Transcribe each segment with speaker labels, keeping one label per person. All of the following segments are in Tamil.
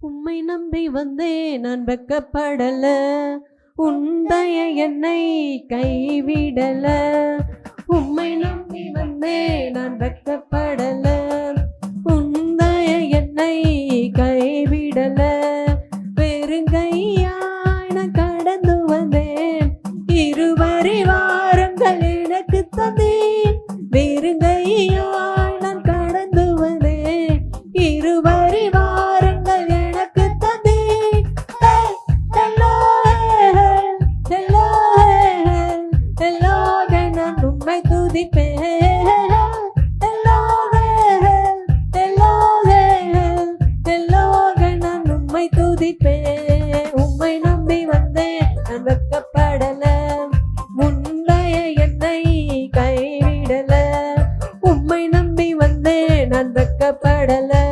Speaker 1: உம்மை நம்பி வந்தேன் நான் வெக்கப்படல உந்தைய என்னை கைவிடல. உம்மை நம்பி வந்தேன் நான் வெக்கப்பட உம்மை நம்பி வந்தேன் நான் வெக்கப்படல முந்தைய என்னை கைவிடல உம்மை நம்பி வந்தேன் நான் வெக்கப்படல.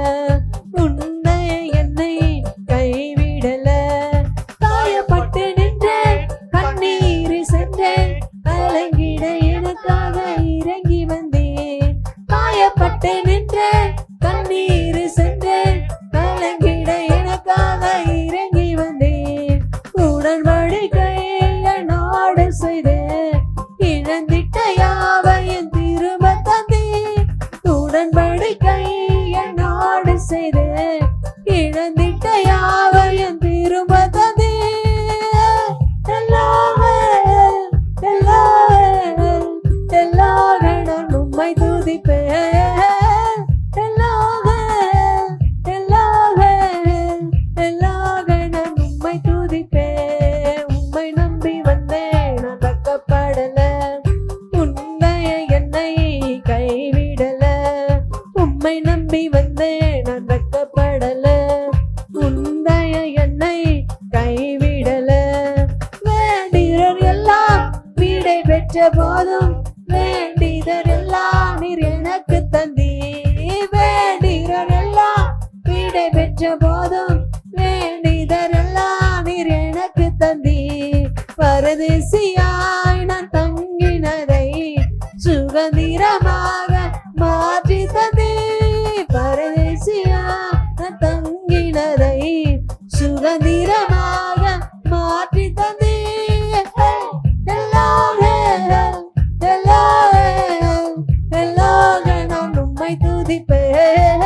Speaker 1: நாடு கைய நாடு செய்து. இழந்திட்ட யாவையும் திரும்ப தந்தேன் எல்லா எல்லா உண்மை நான் துதிப்பேன் உம்மை நம்பி வந்தேன் நான் வெக்கப்படல உண்மைய என்னை கைவிடல. வேண்டியர் எல்லாம் வீடை பெற்ற போதும். வேண்டியதர் எல்லாம் நீர் எனக்கு தந்தி வேண்டியர் எல்லாம் வீடை பெற்ற போதும். வேண்டியதர் எல்லாம் நீர் எனக்கு தந்தி பரதேசியா உம்மை